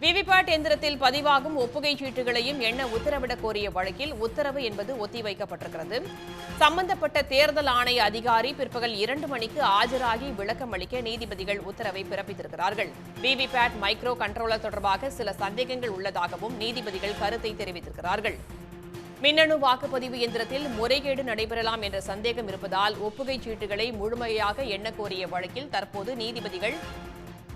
VVPAT எந்திரத்தில் பதிவாகும் ஒப்புகை சீட்டுகளையும் எண்ண உத்தரவிடக் கோரிய வழக்கில் உத்தரவு என்பது ஒத்திவைக்கப்பட்டிருக்கிறது. சம்பந்தப்பட்ட தேர்தல் ஆணைய அதிகாரி பிற்பகல் இரண்டு மணிக்கு ஆஜராகி விளக்கம் அளிக்க நீதிபதிகள் உத்தரவை பிறப்பித்திருக்கிறார்கள். விவிபேட் மைக்ரோ கண்ட்ரோலர் தொடர்பாக சில சந்தேகங்கள் உள்ளதாகவும் நீதிபதிகள் கருத்தை தெரிவித்திருக்கிறார்கள். மின்னணு வாக்குப்பதிவு எந்திரத்தில் முறைகேடு நடைபெறலாம் என்ற சந்தேகம் இருப்பதால் ஒப்புகைச் சீட்டுகளை முழுமையாக எண்ணக்கோரிய வழக்கில் தற்போது நீதிபதிகள்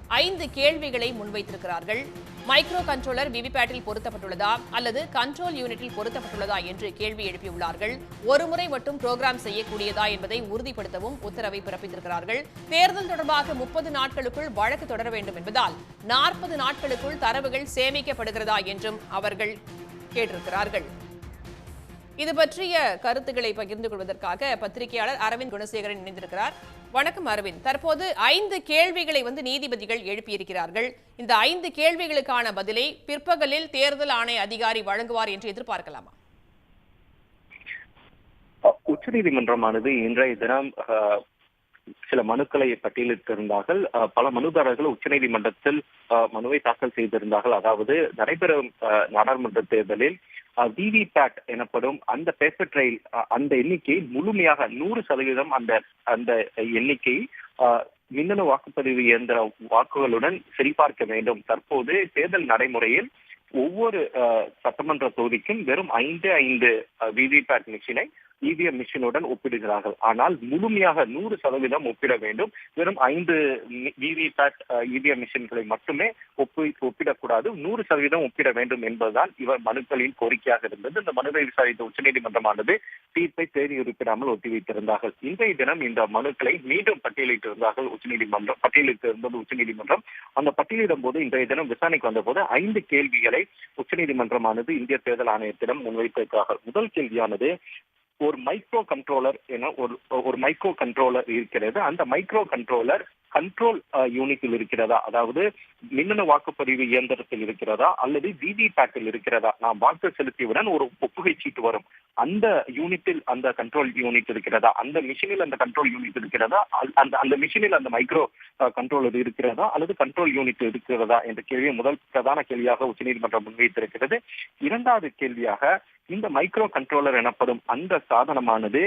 ஐந்து கேள்விகளை முன்வைத்திருக்கிறார்கள். மைக்ரோ கண்ட்ரோலர் விவிபேட்டில் பொருத்தப்பட்டுள்ளதா அல்லது கண்ட்ரோல் யூனிட்டில் பொருத்தப்பட்டுள்ளதா என்று கேள்வி எழுப்பியுள்ளார்கள். ஒருமுறை மட்டும் புரோகிராம் செய்யக்கூடியதா என்பதை உறுதிப்படுத்தவும் உத்தரவை பிறப்பித்திருக்கிறார்கள். தேர்தல் தொடர்பாக முப்பது நாட்களுக்குள் வழக்கு தொடர வேண்டும் என்பதால் நாற்பது நாட்களுக்குள் தரவுகள் சேமிக்கப்படுகிறதா என்றும் அவர்கள் கேட்டிருக்கிறார்கள். இது பற்றிய கருத்துக்களை பகிர்ந்து கொள்வதற்காக பத்திரிகையாளர் அரவிந்த் குணசேகரன் இணைந்திருக்கிறார். வணக்கம் அரவிந்த். தற்போது ஐந்து கேள்விகளை வந்து நீதிபதிகள் எழுப்பியிருக்கிறார்கள். இந்த ஐந்து கேள்விகளுக்கான பதிலை பிற்பகலில் தேர்தல் ஆணைய அதிகாரி வழங்குவார் என்று எதிர்பார்க்கலாமா? உச்சநீதிமன்றமானது இன்றைய தினம் சில மனுக்களை பட்டியலிட்டிருந்தார்கள். பல மனுதாரர்கள் உச்சநீதிமன்றத்தில் மனுவை தாக்கல் செய்திருந்தார்கள். அதாவது நடைபெறும் நாடாளுமன்ற தேர்தலில் விவிபேட் எனப்படும் அந்த பேப்பர் ட்ரெயில் அந்த எண்ணிக்கை முழுமையாக நூறு சதவீதம் அந்த அந்த எண்ணிக்கை மின்னணு வாக்குப்பதிவு இயந்திர வாக்குகளுடன் சரிபார்க்க வேண்டும். தற்போது தேர்தல் நடைமுறையில் ஒவ்வொரு சட்டமன்ற தொகுதிக்கும் வெறும் ஐந்து ஐந்து விவிபேட் மிஷினை இவிஎம் மிஷினுடன் ஒப்பிடுகிறார்கள். ஆனால் முழுமையாக நூறு சதவீதம் ஒப்பிட வேண்டும். வெறும் ஐந்து விவிபேட் இவிஎம் மிஷின்களை மட்டுமே ஒப்பி ஒப்பிடக்கூடாது. நூறு சதவீதம் ஒப்பிட வேண்டும் என்பதுதான் இவர் மனுக்களின் கோரிக்கையாக இருந்தது. இந்த மனுவை விசாரித்த உச்சநீதிமன்றமானது தீர்ப்பை தேதி குறிப்பிடாமல் ஒத்திவைத்திருந்தார்கள். இன்றைய தினம் இந்த மனுக்களை மீண்டும் பட்டியலிட்டிருந்தார்கள் உச்சநீதிமன்றம். பட்டியலிட்டு இருந்தது உச்சநீதிமன்றம். அந்த பட்டியலிடும் போது இன்றைய தினம் விசாரணைக்கு வந்தபோது ஐந்து கேள்விகளை உச்சநீதிமன்றமானது இந்திய தேர்தல் ஆணையத்திடம் முன்வைப்பதற்காக முதல் கேள்வியானது ஒரு மைக்ரோ கண்ட்ரோலர் என ஒரு ஒரு மைக்ரோ கண்ட்ரோலர் இருக்கிறது. அந்த மைக்ரோ கண்ட்ரோலர் கண்ட்ரோல் யூனிட்டில் இருக்கிறதா? அதாவது மின்னணு வாக்குப்பதிவு இயந்திரத்தில் இருக்கிறதா? அல்லது விவி பேட்டில் இருக்கிறதா? நாம் வாக்கு செலுத்தியவுடன் ஒரு ஒப்புகை சீட்டு வரும். அந்த யூனிட்டில் அந்த கண்ட்ரோல் யூனிட் இருக்கிறதா? அந்த மிஷினில் அந்த கண்ட்ரோல் யூனிட் இருக்கிறதா? அந்த அந்த மிஷினில் அந்த மைக்ரோ கண்ட்ரோலர் இருக்கிறதா? அல்லது கண்ட்ரோல் யூனிட் இருக்கிறதா? என்ற கேள்வியை முதல் பிரதான கேள்வியாக உச்சநீதிமன்றம் முன்வைத்திருக்கிறது. இரண்டாவது கேள்வியாக இந்த மைக்ரோ கண்ட்ரோலர் எனப்படும் அந்த சாதனமானது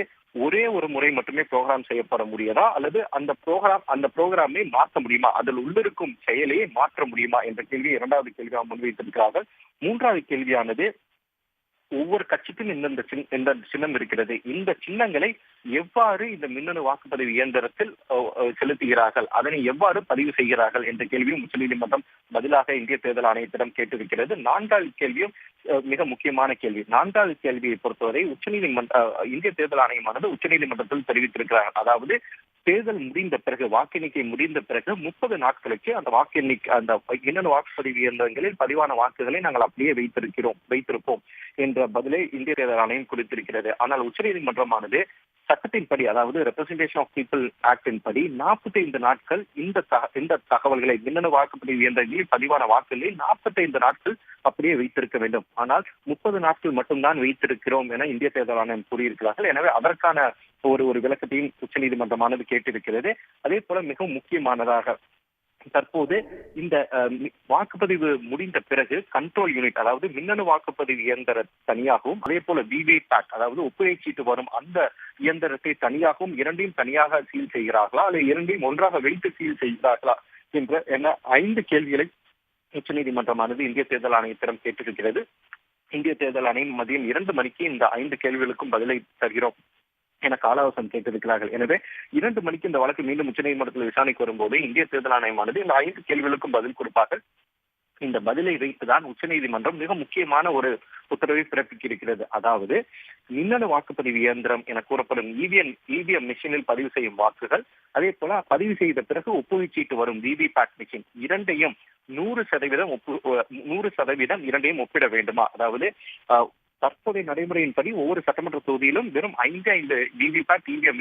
ஒரே ஒரு முறை மட்டுமே ப்ரோக்ராம் செய்யப்பட முடியதா? அல்லது அந்த ப்ரோக்ராம் அந்த ப்ரோக்ராமை மாற்ற முடியுமா? அதில் உள்ளிருக்கும் செயலையை மாற்ற முடியுமா? என்ற கேள்வி இரண்டாவது கேள்வியாக முன்வைத்திருக்கிறார்கள். மூன்றாவது கேள்வியானது ஒவ்வொரு கட்சிக்கும் இந்தந்த இந்த சின்னம் இருக்கிறது. இந்த சின்னங்களை எவ்வாறு இந்த மின்னணு வாக்குப்பதிவு இயந்திரத்தில் செலுத்துகிறார்கள்? அதனை எவ்வாறு பதிவு செய்கிறார்கள் என்ற கேள்வியும் உச்சநீதிமன்றம் பதிலாக இந்திய தேர்தல் ஆணையத்திடம் கேட்டிருக்கிறது. நான்காவது கேள்வியும் அஹ், மிக முக்கியமான கேள்வி. நான்காவது கேள்வியை பொறுத்தவரை உச்சநீதிமன்ற இந்திய தேர்தல் ஆணையமானது உச்சநீதிமன்றத்தில் தெரிவித்திருக்கிறார்கள் அதாவது தேர்தல் முடிந்த பிறகு வாக்கு எண்ணிக்கை முடிந்த பிறகு முப்பது நாட்களுக்கு அந்த வாக்கு எண்ணிக்கை அந்த மின்னணு வாக்குப்பதிவு இயந்திரங்களில் பதிவான வாக்குகளை நாங்கள் அப்படியே வைத்திருக்கிறோம் வைத்திருப்போம் என்ற பதிலை இந்திய தேர்தல் ஆணையம் கொடுத்திருக்கிறது. ஆனால் உச்சநீதிமன்றமானது சட்டத்தின்படி அதாவது ரெப்ரசன்டேஷன் ஆஃப் பீப்புள் ஆக்டின் படி நாற்பத்தி ஐந்து நாட்கள் இந்த தக- இந்த தகவல்களை மின்னணு வாக்குப்பதிவு இயந்திரங்களில் பதிவான வாக்குகளை நாற்பத்தி ஐந்து நாட்கள் அப்படியே வைத்திருக்க வேண்டும். ஆனால் முப்பது நாட்கள் மட்டும்தான் வைத்திருக்கிறோம் என இந்திய தேர்தல் ஆணையம் கூறியிருக்கிறார்கள். எனவே அதற்கான ஒரு ஒரு விளக்கத்தையும் உச்சநீதிமன்றமானது கேட்டிருக்கிறது. அதே போல மிகவும் முக்கியமானதாக தற்போது இந்த வாக்குப்பதிவு முடிந்த பிறகு கண்ட்ரோல் யூனிட் அதாவது மின்னணு வாக்குப்பதிவு இயந்திர தனியாகவும் அதே போல விவே பேக் அதாவது ஒப்புகை சீட்டு வரும் அந்த இயந்திரத்தை தனியாகவும் இரண்டையும் தனியாக சீல் செய்கிறார்களா? அல்லது இரண்டையும் ஒன்றாக வைத்து சீல் செய்கிறார்களா? என்ற என ஐந்து கேள்விகளை உச்சநீதிமன்றமானது இந்திய தேர்தல் ஆணையத்திடம் கேட்டிருக்கிறது. இந்திய தேர்தல் ஆணையம் மதியம் இரண்டு மணிக்கு இந்த ஐந்து கேள்விகளுக்கும் பதிலை தருகிறோம். என கால கேட்டிருக்கிறார்கள். எனவே இரண்டு மணிக்கு இந்த வழக்கு மீண்டும் உச்சநீதிமன்றத்தில் விசாரணைக்கு வரும்போது இந்திய தேர்தல் ஆணையமானது இந்த ஐந்து கேள்விகளுக்கும் பதில் கொடுப்பார்கள். இந்த பதிலை வைத்துதான் உச்சநீதிமன்றம் மிக முக்கியமான ஒரு உத்தரவை பிறப்பித்திருக்கிறது அதாவது மின்னணு வாக்குப்பதிவு இயந்திரம் என கூறப்படும் இவிஎம் இவிஎம் மிஷினில் பதிவு செய்யும் வாக்குகள் அதே போல பதிவு செய்த பிறகு ஒப்புகை சீட்டு வரும் விவி பேட் மிஷின் இரண்டையும் நூறு சதவீதம் ஒப்பு நூறு சதவீதம் இரண்டையும் ஒப்பிட வேண்டுமா? அதாவது தற்போதைய நடைமுறையின்படி ஒவ்வொரு சட்டமன்ற தொகுதியிலும் வெறும் ஐந்து ஐந்து விவிபேட் இவிஎம்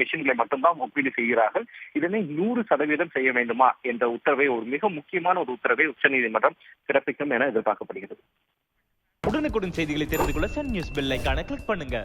மிஷின்களை மட்டும்தான் ஒப்பீடு செய்கிறார்கள். இதனை நூறு சதவீதம் செய்ய வேண்டுமா என்ற உத்தரவை ஒரு மிக முக்கியமான ஒரு உத்தரவை உச்சநீதிமன்றம் பிறப்பிக்கும் என எதிர்பார்க்கப்படுகிறது. உடனுக்குடன் செய்திகளை தெரிந்து கொள்ள சன் நியூஸ் பெல் ஐகானை கிளிக் பண்ணுங்க.